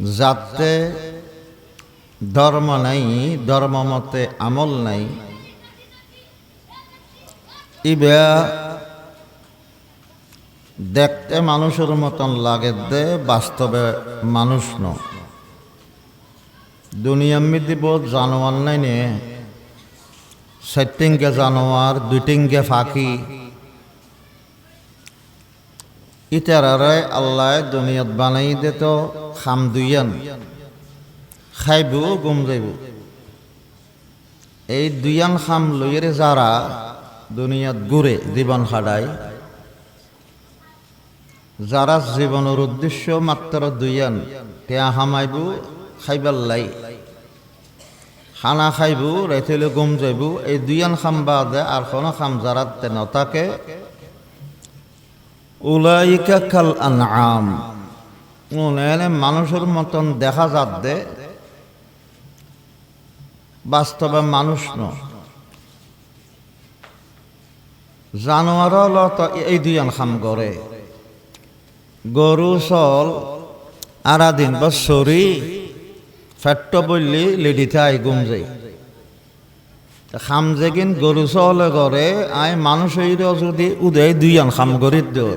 যাতে ধর্ম নাই, ধর্ম মতে আমল নাই। ইবা দেখতে মানুষের মতন লাগে দে, বাস্তবে মানুষ ন। দুনিয়ার মধ্যে বহুত জানোয়ার নাই নে। সেটিংকে জানোয়ার, দুইটিংকে ফাঁকি। ইতারারে আল্লাহ দুনিয়াত বানাই দে তো খাম দুইয়ান। খাইব, গুম যাইব। এই দুইয়ান খাম লইয়ের যারা দুনিয়াত ঘুরে জীবন খাডায় যারা জীবনের উদ্দেশ্য মাত্র দুইয়ান, টেয়া হামাইব, খাইবার লাই। খানা খাইব রাইতেলে গুম যাইব। এই দুইয়ান খাম বাদে আর কোনো খাম যারা নতাকে উলাইকা কাল আনআম। মানুষের মতন দেখা দে। বাস্তবে মানুষ ন। জানোয়ার হলো তো এই দুইয়ান খাম করে গরু চল আরা দিন বা সরি ফেট্ট বললি লেডিতে আই গুম যাই খাম যে কিন গরু চলে করে আই মানুষ যদি উদয় দুইয়ান খাম দিও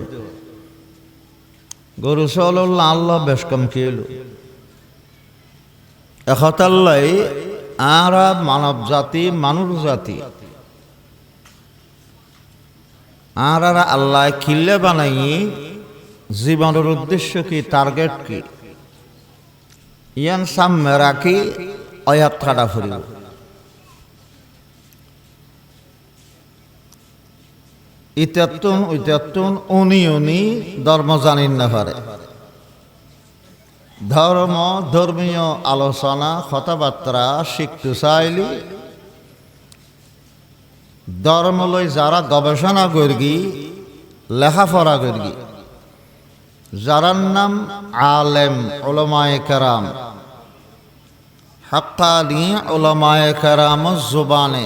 গরু চল আল্লাহ বেশ কম খেলো এখতাল্লাই আর মানব জাতি, মানুষ জাতি। আর আর আল্লাহ কিল্লে বানাই, জীবনের উদ্দেশ্য কি টার্গেট কি? ইয়ান সামনে রাখি, অয়াত খাটা ফুরিব ইতাত্তুন ইতাত্তুন উনি উনি ধর্ম জানিন না পারে ধর্ম, ধর্মীয় আলোচনা, কথাবার্তা, শিখতে চাইলি ধর্ম লই যারা গবেষণা করগি লেখাপড়া করগি যারার নাম আলেম ওলমায় কেরাম হাক্কানি ওলমায় কারাম জুবানে।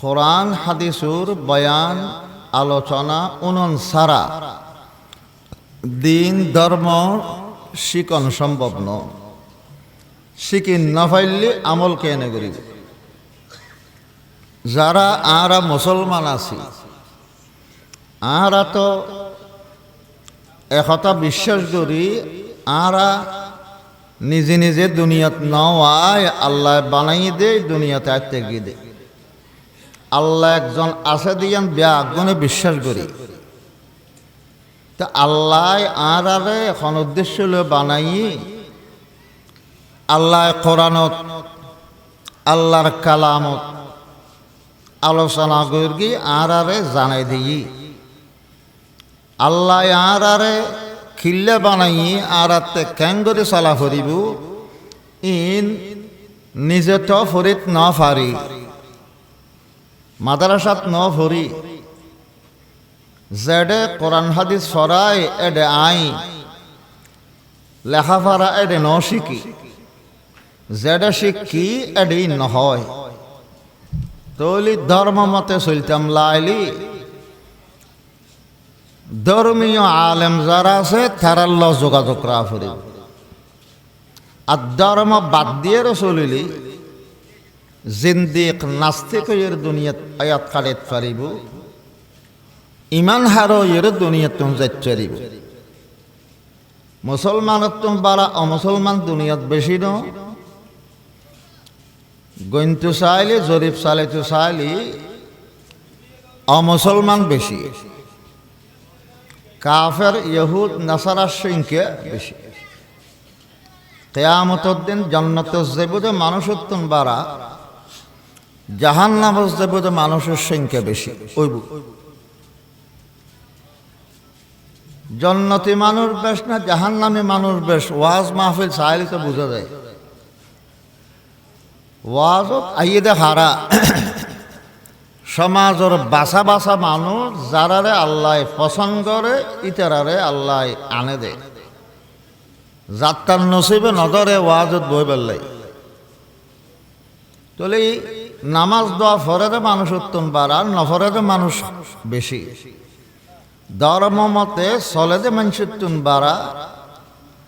কোরআন, হাদিসুর, বয়ান, আলোচনা উনন সারা দিন, ধর্ম, শিকন সম্ভব ন শিকিন না পাইলে আমল কেনে করিব? যারা আরা মুসলমান আছি আরা তো একথা বিশ্বাস করি আরা নিজে নিজে দুনিয়াত নয় আল্লাহ বানাই দে দুনিয়াতে আয়তে গিয়ে দে আল্লাহ একজন আছে দিয়ান ব্যাগুনে বিশ্বাস করি। তা আল্লাহ আর আরে এখন উদ্দেশ্য লয়ে বানাই। আল্লাহ কোরআনত, আল্লাহর কালামত, আলোচনা করি, আর আরে জানাই দিই। আল্লাহ আর আরে খিল্লে বানাই, আর আতে কেন করে চলা ফুরিব? ইন নিজে তো ফরিত ন ফারি। মাদ্রাসাত ন ফরি জেডে কোরআন হাদিস ফরাই এডে আই। লেখাপড়া এডে ন শিখি জেডে শিখি এডে নহয়। তৈলি ধর্ম মতে চলতাম লাইলি। ধর্মীয় আলেম যারা আছে, তারার ল যোগাযোগ করা ফুরিব আর ধর্ম বাদ দিয়ে চলিলি জিন্দিক নাস্তিক এর দুনিয়াত আয়াত কাটিত পারিব ইমান হারো এর দুনিয়াত তুমি যাইত পারিব মুসলমানত তুমি বারা অমুসলমান দুনিয়াত বেশি ন। গইন্তু চাইলি জরিফ চালিতো চাইলি অমুসলমান বেশি। কাফের, ইহুদ নাসারার সংখ্যা বেশি। কেয়ামতর দিন জন্নত জেবুদে মানুষত্বন বাড়া জাহান নামজ জেবুদে মানুষের সংখ্যা বেশি ওইব জন্নতি মানুষ বেশ না জাহান নামে মানুষ বেশ। ওয়াজ মাহফিল চাইলে তো বোঝা যায়। ওয়াজত আইয়ে হারা। সমাজের বাসা বাসা মানুষ যারারে আল্লাহ পছন্দ করে, ইতারারে আল্লাহ আনে দে যাত্রার নসিবে নদরে ওয়াজত বই বেল্লাই তাহলে নামাজ দোয়া ফরেদে মানুষ উত্তম বাড়ার নফরেদে মানুষ বেশি। ধর্ম মতে চলেদে মানুষ উত্তম বাড়া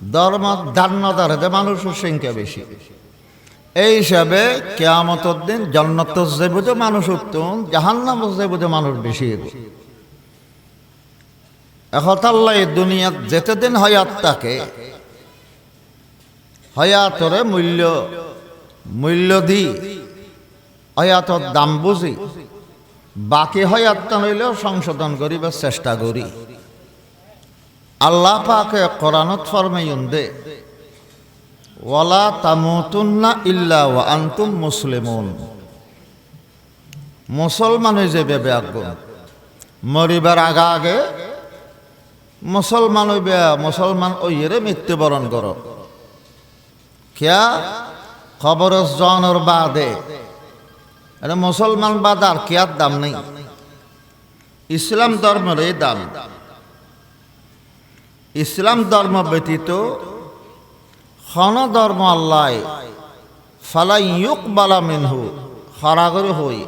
ধর্ম দান্নদারে যে মানুষের সংখ্যা বেশি। এই হিসাবে কেয়ামতর দিন জন্নত যে বুঝে মানুষ উত্তম জাহান্নাম যে বুঝে মানুষ বেশি হইব এখতাল্লা এই দুনিয়াত যেতে দিন হয়াত তাকে, হয়াতরে মূল্য মূল্য দি হয়াতর দাম বুঝি। বাকি হয়াতটা নইলেও সংশোধন করিবার চেষ্টা করি। আল্লাহ পাকে কোরআনত ফরমাইন দে। ওয়ালা তামুতুন্না ইল্লা ওয়া আনতুম মুসলিমুন। মুসলমান হয়ে যাবে ব্যাগ মরিবার আগা আগে মুসলমান হইবে, মুসলমান ওইরে মৃত্যুবরণ কর। কিয়া খবর জনের বাদে। এটা মুসলমান বাদ আর কিয়ার দাম নেই? ইসলাম ধর্মের এই দাম। ইসলাম ধর্ম ব্যতীত খন ধর্ম আল্লাহ ফালাই ইউক বালা মিনহু হরাগরে হই।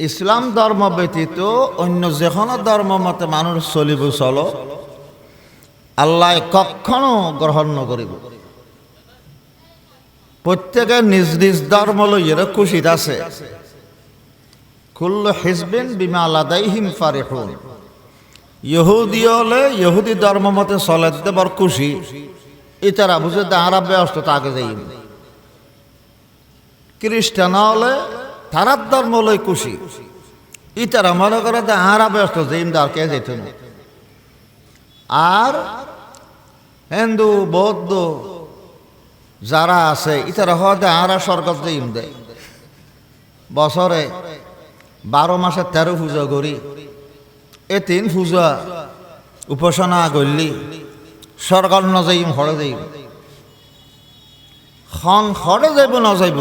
ইসলাম ধর্ম ব্যতীত অন্য যে কোনো ধর্ম মতে মানুষ চলিব চল। আল্লাহ কখনো গ্রহণ নকরিব। প্রত্যেকে নিজ নিজ ধর্ম লইয়ের খুশিত আছে। কুল্ল হিজবিন বিমা আলাদাই হিম ফারিহুন। ইহুদি হলে ইহুদি ধর্ম মতে চলে দিতে বড় খুশি। ইতারা বুঝে তাহারা ব্যস্ত তাকে যাই খ্রিস্টান হলে তারার ধর্ম লই খুশি। ইতারা মনে করে তাহারা ব্যস্ত যেইম দার কে যেত আর হিন্দু, বৌদ্ধ যারা আছে, ইতারা হতে আহারা স্বর্গত যেইম দেয় বছরে বারো মাসে তেরো পুজো করি। এ তিন পূজা উপাসনা করলি সরকার নজাইম হরে যাইব খন হরে যাইব নজাইব।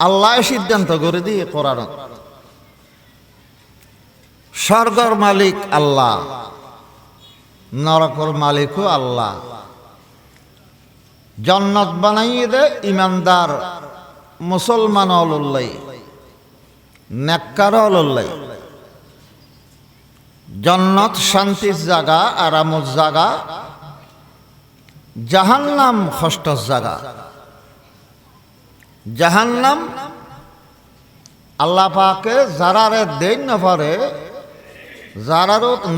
আল্লাহ সিদ্ধান্ত করে দিয়ে কোরআন। স্বর্গর মালিক আল্লাহ, নরকর মালিকও আল্লাহ। জন্নত বানাইয়ে দে ইমানদার মুসলমান অলুল্লাই, নেককার অলুল্লাই। জন্নত শান্তির জায়গা আরামত জায়গা, জাহান্নাম ষষ্ঠর জায়গা। জাহান্নাম আল্লাহ পাকে যারারে দেন না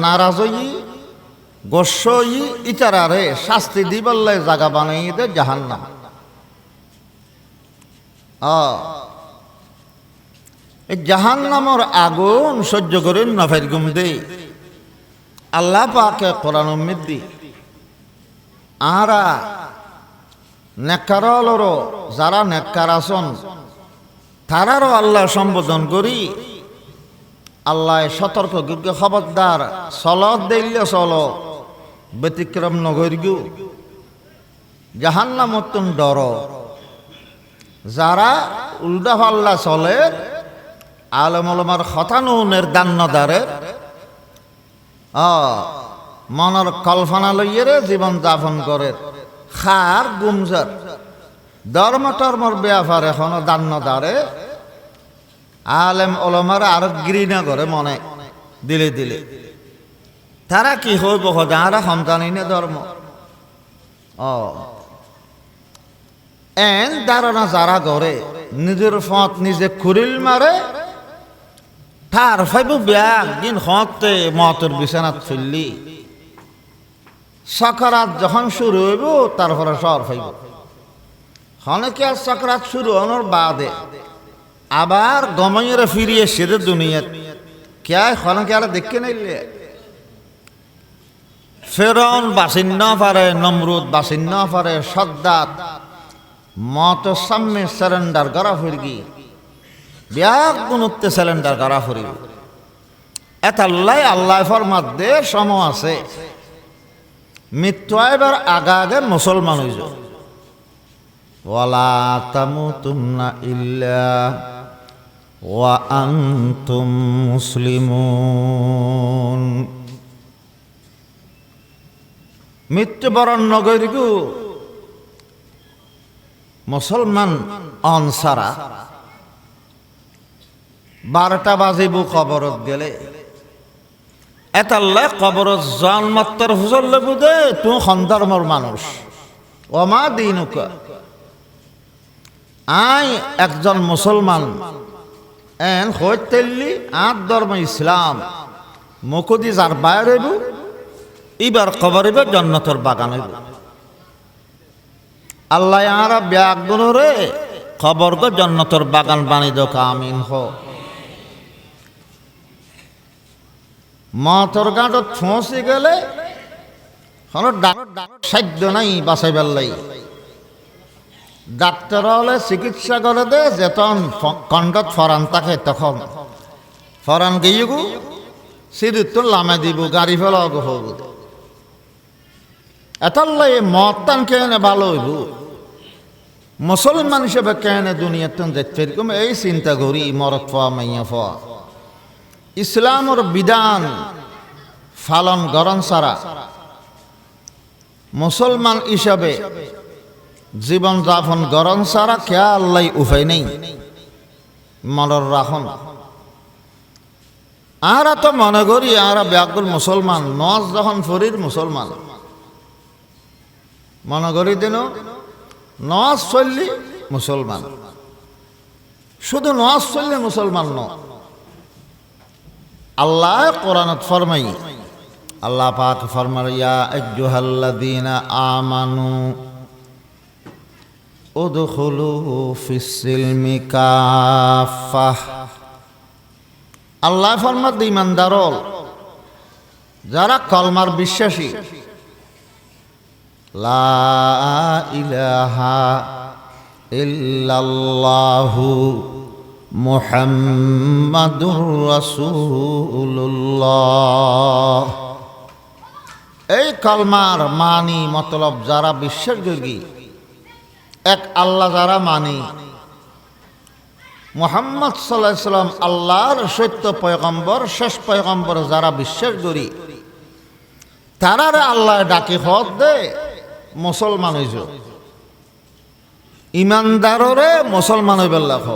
নারাজই গোস্বই ইতারারে শাস্তি দিবল্লে জাগা বানাই দে জাহান্নাম। এই জাহান্নামর আগুন সহ্য করে নফের গুম দে। আল্লাহ পাকে কোরআন উম্মিদ দি। আরা নেকারলরও যারা নেককার আসন তারারও আল্লাহ সম্বোধন করি। আল্লাহ সতর্ক খবরদার চলত দিল্লে চল। ব্যতিক্রম নগরগু জাহান্নাম মতন ডর। যারা উল্টা পাল্লা চলে আলমলমার হতানুনের দান্নদারে মনের কল্পনা লইয়েরে জীবন যাপন করে। খার গুমজার। ধর্ম টর্মর ব্যাপার এখনও দান্নদারে আলেম ওলমার আর ঘৃণা করে মনে। দিলে দিলে। তারা কি হইব যারা সন্তানই নে ধর্ম। ও। এন ধারণা যারা করে নিজের ফত নিজে খুরিল মারে, তার ফাইব ব্যাগ দিন হতে মতের বিছানাত ফেললি সকারাত যখন শুরু হইব তারপরে সর ফাইব। হনকে আর সকারাত শুরু হওয়ার বাদে, আবার গমাইয়ের ফিরিয়ে সেরে দুনিয়াত। কে হনকে আর দেখে নাইলে ফেরন বাসিন্ন পারে, নমরুদ বাসিন্ন পারে সদ্দাত মত সামনে সারেন্ডার করা ফিরগি। ব্যাগ গুণত্বে সিলিন্ডার করা ফুরিব এতাল্লাই আল্লাহ ফরমাদ্দে সম আছে। মৃত্যু এবার আগা আগে মুসলমান হইজ। ওয়ালা তামুতুন্না ইল্লা ওয়া আনতুম মুসলিমুন। মৃত্যুবরণ নগরীগু। মুসলমান অনসারা বারোটা বাজিব খবরত গেলে। এতাল্লে কবর জন্মত্তর হুজল্লে বুধে তুই সন্দর্মর মানুষ। অমা দিনুকা। আই একজন মুসলমান। এন হইতেল্লি আট ধর্ম ইসলাম। মুকুদি যার বাইরে এবার কবরিবে জন্নতর বাগান হইব। আল্লাহ আর ব্যাগুন রে খবর গো জন্নতর বাগান বাণী দো কামিন হ। মাতর গাঁটত ফসি গেলে সাধ্য নাই বাসাই বেল্লাই ডাক্তার হলে চিকিৎসা করে দে, যেতন কণ্ডত ফরান থাকে তখন। ফরান গিয়ে গু সিঁড়ির লামে দিব, গাড়ি ফেলা হোক এতাল্লাই মদ টান কেনে ভালো হইব? মুসলমান হিসেবে কেনে দুনিয়ার টান দেখতে এরকম এই চিন্তা করি, মরত ফোয়া মাইয়া ফোয়া ইসলামর বিধান ফালন গরম সারা। মুসলমান হিসাবে জীবন যাপন গরম সারা খেয়া আল্লাহ উপায় নেই? মনর রাখন। আরা তো মনে করি আরা ব্যাকুল মুসলমান নজ যখন ফরির মুসলমান। মনে করি দিন নজ চললি মুসলমান। শুধু নজ চললে মুসলমান ন। আল্লাহ কোরআনত ফরমাই, আল্লাহ পাক ফরমাইয়া আইয়ুহাল্লাযীনা আমানু উদখুলু ফিস-সিলমি কাফাহ আল্লাহ ফরমাত ইমানদারল, যারা কলমার বিশ্বাসী লা ইলাহা ইল্লাল্লাহু মুহাম্মাদুর রাসূলুল্লাহ। এই কলমার মানি মতলব যারা বিশ্বাস করি এক আল্লাহ যারা মানি, মোহাম্মদ সাল্লাম আল্লাহর সত্য পয়গম্বর, শেষ পয়গম্বর যারা বিশ্বাস করি তারারে আল্লাহ ডাকি হদ দে। মুসলমান হইজ ইমানদাররে মুসলমান হইবার লাখ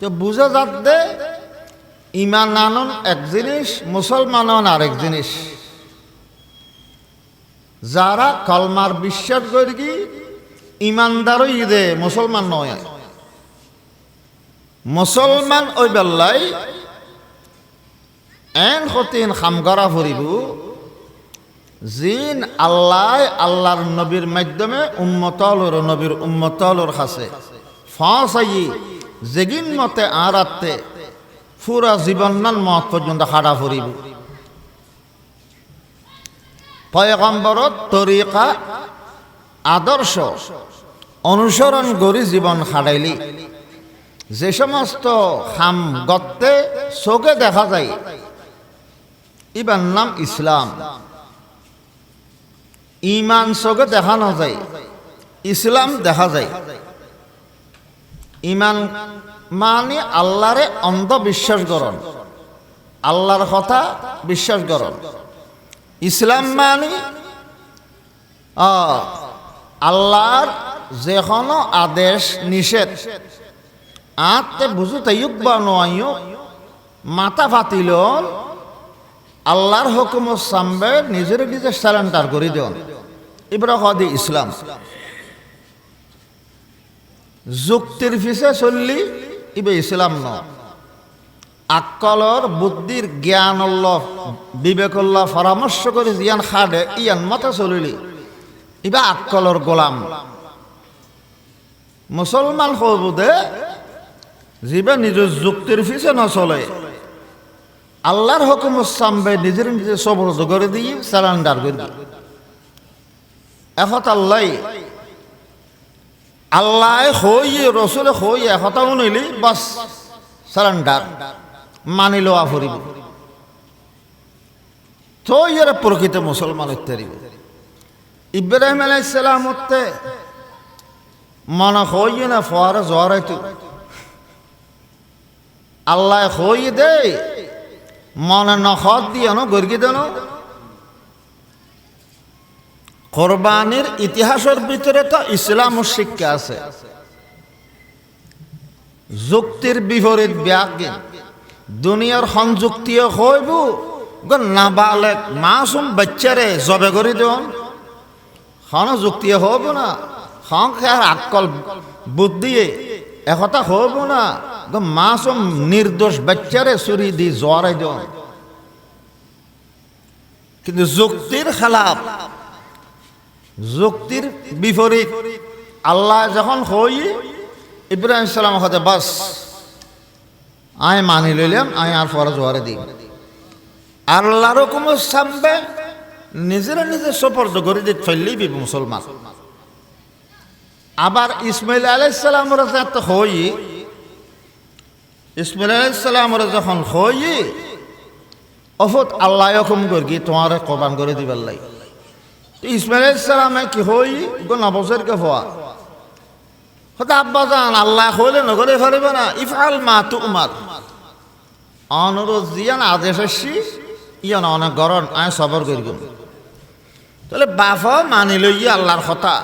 তো বুঝা যাত দে ইমান আনন এক জিনিস, মুসলমান আরেক জিনিস। যারা কলমার বিশ্বাস করি কি ইমানদারই দে মুসলমান নয়। মুসলমান ওই বেল্লাই এন হতিন খামগরা ফুরিব জিন আল্লাহ, আল্লাহর নবীর মাধ্যমে উম্মতলর, নবীর উম্মতলর কাছে। ফাঁসাই জেগিন মতে আরাতে পুরা জীবনান মত পর্যন্ত হাড়া ফুরিব। পয়গম্বরত তরিকা, আদর্শ, অনুসরণ করি জীবন হারাইলি যে সমস্ত হাম গত্তে চোখে দেখা যায়, ইবার নাম ইসলাম। ইমান চোখে দেখা না যায় ইসলাম দেখা যায়। ইমান মানে আল্লাহরে অন্ধ বিশ্বাস করন আল্লাহর কথা বিশ্বাস করন ইসলাম মানে আল্লাহর যে কোনো আদেশ নিষেধ। আতে বুঝু তাইক বা নয়, মাথা ফাতিল আল্লাহর হুকুম সামবে নিজের নিজে স্যালেন্ডার করে দেন এবার হদি ইসলাম। যুক্তির ফিসে চললি ইবে ইসলাম ন আকলর, বুদ্ধির জ্ঞান বিবেকল্লা পরামর্শ করে ইয়ান খাডে ইয়ান মতে চলিলি। ইবা আকলর গোলাম। মুসলমান হবুদে যিবা নিজের যুক্তির পিছে নচলে। আল্লাহর হুকুম সামবে, নিজের নিজে সবরদ করে দিয়ে স্যালেন্ডার করে দিয়ে। এখত আল্লাহ আল্লাহ হই রসুলে হই এখতা উনিলি বাস স্যালেন্ডার মানি লওয়া ফুরিব। তো ইয়ার প্রকৃত মুসলমান ইত্যাদি ইব্রাহিম আলাইসালাম মনে হই না, ফোয়ারে জ্বর আল্লাহ হই দে মনে নখত দিয়ে নো, গর্গি দেন কোরবানির ইতিহাসের ভিতরে তো ইসলাম শিক্ষা আছে। যুক্তির বিপরীত ব্যাজ্ঞান দুনিয়ার সংযুক্তিও হইব নাবালেক মাসুম বাচ্চারে জবে করে দিন হন যুক্তি হব না, হন আর আকল বুদ্ধিয়ে একথা হব না। গো মাসুম নির্দোষ বাচ্চারে চুরি দি জ্বরে দিন কিন্তু যুক্তির খেলাফ যুক্তির বিপরীত আল্লাহ যখন হই ইব্রাহিম সালাম হতে বাস আয় মানি লইলাম আয় আর ফরজ ওয়ারে দিই আল্লাহর কোনো সামবে নিজেরা নিজে সপর্দ করে দিতে ফেললেই বি মুসলমান আবার ইসমাইল আলাইসালামর তো হই ইসমাইল আলাইসালামর যখন হই অফত আল্লাহ হুকুম করি তোমার কোরবান করে দিবার লাই ইসমাইল আলাইসালামে কি হই? গো নবসের কে হওয়া? হতে আব্বা জান, আল্লাহ হইলে নগরে পারিব না। ইফাল মা তু উমার অনুরোধ দিয়ান আদেশ আসছি, ইয়ান অনেক গরম আয় সবর করি তাহলে বাপ মানি লই আল্লাহর কথা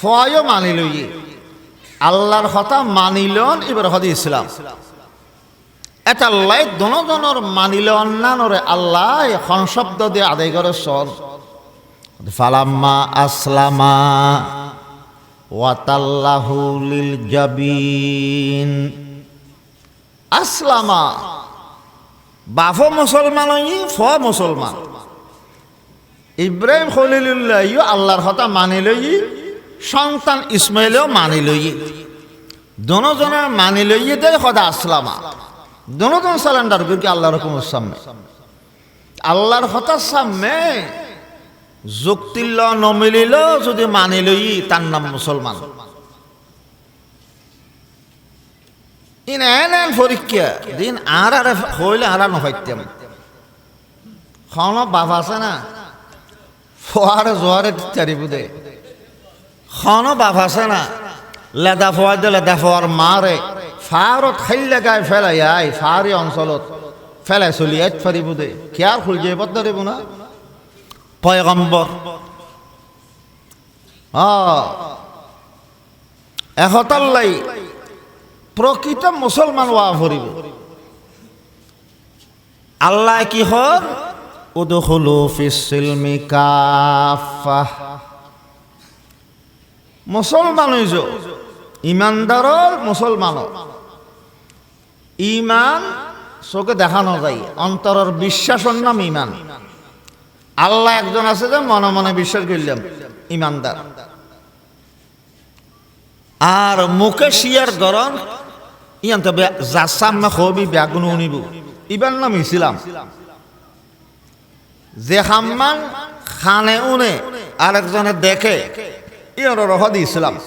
ফয়ও মানি লই আল্লাহর কথা মানিলন, এবার হদি ইসলাম। এটা আল্লাহ দনজনের মানিলে অন্যানরে আল্লাহ এখন শব্দ দিয়ে আদায় করে সর। ফালাম্মা আসলামা ওয়াতাল্লাহু লিল জাবিন। আসলামা। বাফ মুসলমান ফ মুসলমান। ইব্রাহিম খলিলুল্লাহ ইও আল্লাহর কথা মানি লই সন্তান ইসমাইলেও মানি লই দনজনের মানি লই দে সদা আসলামা। দনজন সালেন্ডার করি আল্লাহর হুকুমের সামনে। আল্লাহর হতার সামনে যুক্তিল নমিলিল যদি মানি লই তার নাম মুসলমান। ইন এন এন পরীক্ষা দিন আর আর হইলে আর নহাইতাম খন বাপ আছে না? ফোয়ারে জোয়ারে চারিব দে খন বাপ আছে না? লেদা ফোয়ার দে লেদা ফোয়ার মারে। ফারত খাইলে গায়ে ফেলাই আই ফারি অঞ্চলত ফেলাই চলি এক ফারিব দে। কেয়ার খুল যে বদ না? পয়গম্বর। এহতাল্লাই প্রকৃত মুসলমান ওয়া ভরিব আল্লাহ কি হর উদখুলু ফিসিলমি কাফা মুসলমান ইমানদারর মুসলমান ইমান চোখে দেখানো যায়। অন্তরের বিশ্বাসের নাম ইমান। আল্লাহ একজন আছে যে মনে মনে বিশ্বাস করলাম ইমানদার। আর মুখে শিয়ার গরম, ইয়ান তবে যার হবি ব্যাগুন উনিব। ইবার নাম ইসলাম। যে হাম্মান খানে উনে, আরেকজনে দেখে, ইয়ার রহদ ইসলাম।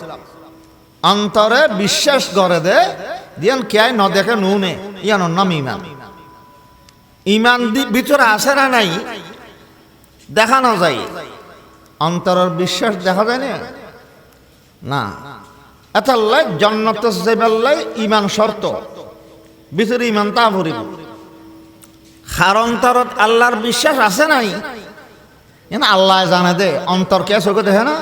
অন্তরে বিশ্বাস করে দে, দিয়ান কেয়াই ন দেখে নুনে ইয়ানোর নাম ইমান। ইমান ভিতরে আসে না নাই, দেখানো যায়। অন্তরের বিশ্বাস দেখা যায় না? না। এতাল্লাই জন্নত জেবাল্লাই ইমান শর্ত। ভিতরে ইমান তা ভরিব। খার অন্তরত আল্লাহর বিশ্বাস আছে নাই। আল্লাহ জানে দে, অন্তর কে চোখে দেখে না?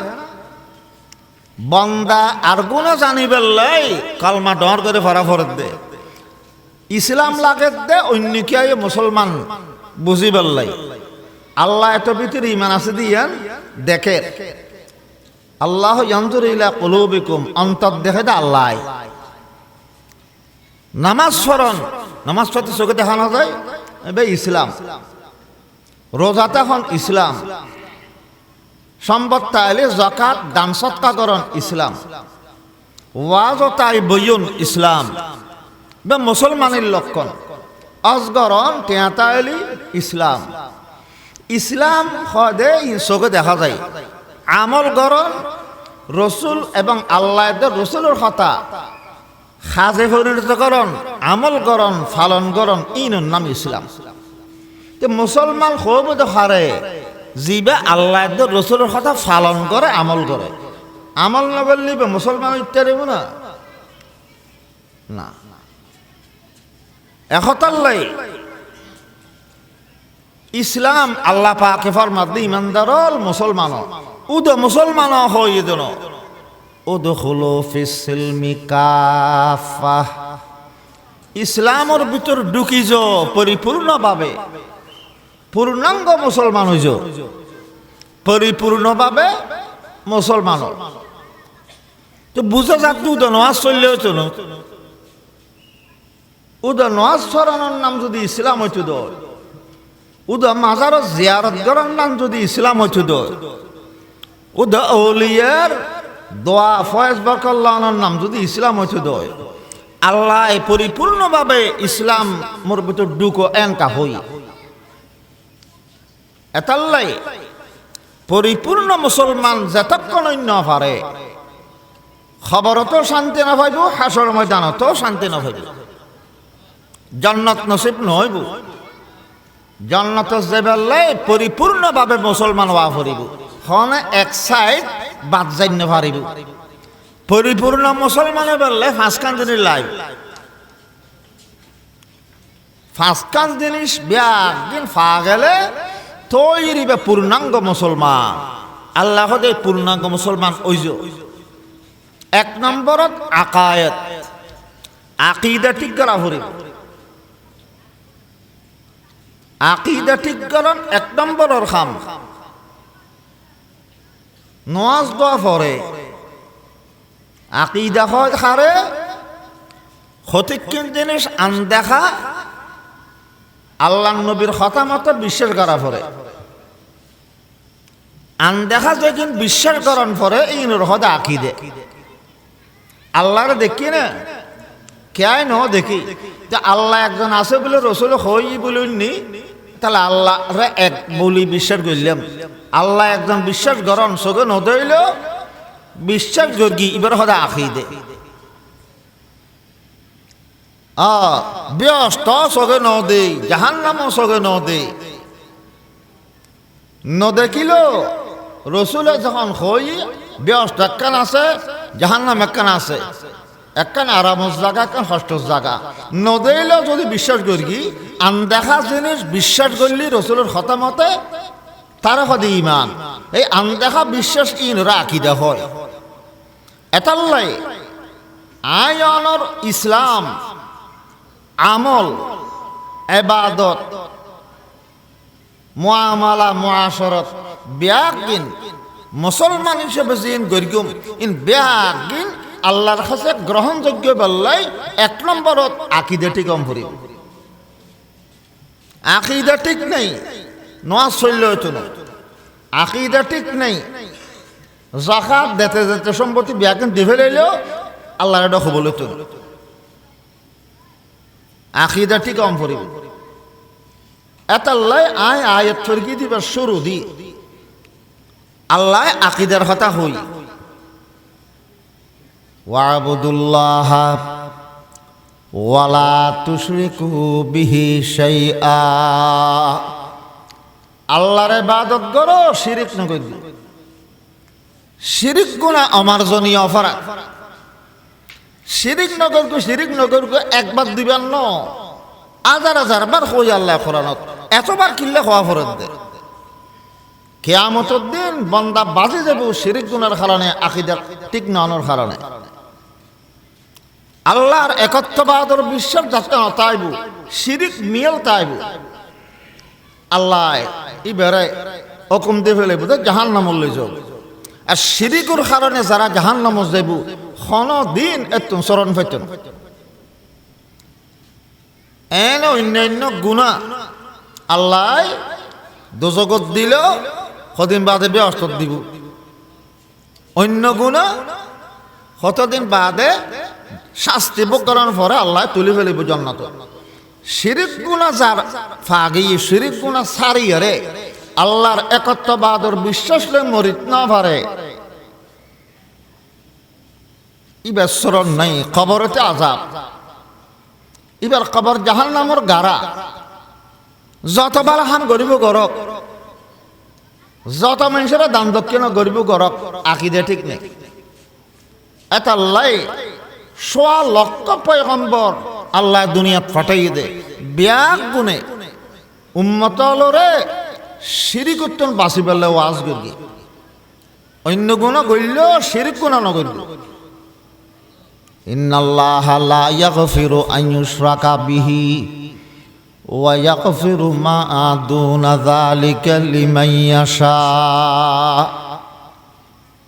বন্দা আর গুণা জানিবেল্লাই কালমা ডর করে ফরা ফরত দে। ইসলাম লাগে দে, অন্য কে মুসলমান বুঝিবেল্লাই আল্লাহ এত ভিতরে ইমান আছে দিয়ান, দেখে। আল্লাহ যন্ত্র ইলা কলুবিকুম, অন্তর দেখে দে আল্লাহ। নামাজ স্মরণ, নামাজ পড়তে চোখে দেখানো যায় এবার ইসলাম। রোজাতে হন ইসলাম। সম্পদ তাইলে জকাত, দান সৎকাকরণ ইসলাম। ওয়াজ তাই বইয়ন ইসলাম। বা মুসলমানের লক্ষণ। অজগরণ টেঁতাইলি ইসলাম। ইসলাম হদে চোখে দেখা যায়। আমল গরণ, রসুল এবং আল্লাহ রসুলের কথা। সাজে পরিণতকরণ আমল গরণ ফালন গরণ ইনুর নাম ইসলাম। তো মুসলমান হব হারে যিবা আল্লাহ রসুলের কথা পালন করে, আমল করে। আমল না বললি মুসলমান ইত্যাদি না? না। একতাল্লাই ইসলাম আল্লাহ পাকে ফরমাদি ইমানদারল মুসলমান উদ মুসলমান হই দেন উদখুলু ফিসিলমি কাফা ইসলামর ভিতর ঢুকিজ পরিপূর্ণভাবে। পূর্ণাঙ্গ মুসলমান হইজ পরিপূর্ণভাবে মুসলমান তো বুঝা যাক তো নওয়াজ চললে হইতো না। উদা ছড়ানোর নাম যদি ইসলাম হইতো দয় উদা মাজার জিয়ারত করার নাম যদি ইসলাম হইতো দয় উদা অলিয়ার দোয়া, ফয়েজ বরকল্লাহর নাম যদি ইসলাম হইতো দয় আল্লাহ পরিপূর্ণভাবে ইসলাম মোর ভিতর ঢুকো, এনকা হই। এতাল্লাই পরিপূর্ণ মুসলমান যতক্ষণ অন্য পারে খবরতো শান্তি না পাইব হাসর ময়দানতো শান্তি না পাইব জন্নত নসিব নহইব জন্নত যে বেললে পরিপূর্ণভাবে মুসলমান হওয়া ফুরিব। হনে এক সাইড বাদ যাইন্য পারিব। পরিপূর্ণ মুসলমানে বললে ফাঁসকান জিনিস লাইব। ফাঁসকান জিনিস একদিন ফা গেলে তৈরি বা পূর্ণাঙ্গ মুসলমান। আল্লাহ দে পূর্ণাঙ্গ মুসলমান ওইজ এক নম্বরত আকায়ত। আকিদা ঠিক করা ফুরিব আকিদা ঠিক করন এক নম্বরের খাম। নওয়াজ দোয়া পরে আকিদা হয় হারে ক্ষতিক্ষণ জিনিস আনদেখা আল্লাহ নবীর কথা মতো বিশ্বাস করা পরে আনদেখা যেদিন বিশ্বাস করন পরে এই হদে আকিদে। আল্লাহরে দেখি না? কেয়াই ন দেখি? যে আল্লাহ একজন আছে বলে রসুল হই বলুননি, তাহলে আল্লাহ এক বলি বিশ্বাস করলাম। আল্লাহ একজন বিশ্বাস করন চোখে নদইল, বিশ্বাস যোগী, এবার হদা আখি দে আ, ব্যস্ত চোখে ন দে জাহান নামও চোখে ন নদেখিল, রসুলে যখন হই, ব্যস্ত একখান আছে জাহান নাম একখান আছে। একখান আরামস জায়গা একখান হস্টস জায়গা নদেইলেও যদি বিশ্বাস করি, আনদেখা জিনিস বিশ্বাস করলি রসুলের হতামতে, তার হদে ইমান এই আনদেখা বিশ্বাস ইন রাখিদা হয়? এতাল্লাই, আয়নর ইসলাম আমল, এবাদত, মুআমালা, মুআশরত, বিয়াকিন, মুসলমান হিসেবে জিন গরিগুম, ইন বিয়াকিন আল্লাহর কাছে গ্রহণযোগ্য বললাই এক নম্বরত আকিদা ঠিক অম্ভরি আকিদা ঠিক নেই নোয়া চললে হইতো না। আকিদা ঠিক নেই জাকাত দেতে যেতে সম্পত্তি বিয়াকিন দিভে লইলেও আল্লাহর এটা খবর হইতো না। আকিদা ঠিক অম্ভরি এতাল্লাই আয় আয়াত ফরকি দিবার শুরু দি। আল্লাহ আকিদার কথা হই। ওয়াবুদুল্লাহ ওয়ালা তুশরিকু বিহি শাইআ। আল্লাহর ইবাদত করো, শিরিক ন করি শিরিক গুণা আমার জনী অপরাধ। শিরিক নগরকু শিরিক নগরকু একবার দিবার ন। হাজার হাজার বার কই আল্লাহ কোরআনত। এতবার কিনলে হওয়া ফরত দে। কেয়ামতর দিন বন্দা বাজে যাব শিরিক গুণার কারণে আকিদার ঠিক নানোর কারণে। আল্লাহর একত্ববাদর বিশ্বাস যাতে তাইব, শিরিক মিয়াল তাইব। আল্লাহ ই বেড়ে অকম দিয়ে ফেলে বুঝে জাহান নামল যাব আর শিরিকুর কারণে যারা জাহান নামত যাব খন দিন এত চরণ ফেতন এন অন্যান্য গুণা আল্লাহ দোজগত দিল সদিন বাদে ব্যস্ত দিব। অন্য গুণা কতদিন বাদে শাস্তি করার পরে আল্লাহ তুলি ফেলিব জন্নত। শিরিক গুণা যার ফাগি, শিরিক গুণা সারিয়ে রে, আল্লাহর একত্ববাদর বিশ্বাস লই মরিত না পারে ইবার নাই খবরতে আজাব। এবার কবর জাহান নামর গারা যতবার হান গরিব গরক, যত মানুষেরা দান দক্ষিণ গরিব গরক, আকিদে ঠিক নেই। এটা লাই সোয়া লক্ষ পয়গম্বর আল্লাহ দুনিয়াত ফাটাই দে ব্যাগ গুনে উম্মতলরে শিরিক উত্তন বাঁচি পেলে ওয়াজ করি অন্য গুণ গইল শিরিক গুণা নগরিল ইন্নাল্লাহা লা ইয়াগফিরু আন ইউশরাকা বিহি ওয়া ইয়াগফিরু মা দুনা যালিকা লিমান ইয়াশা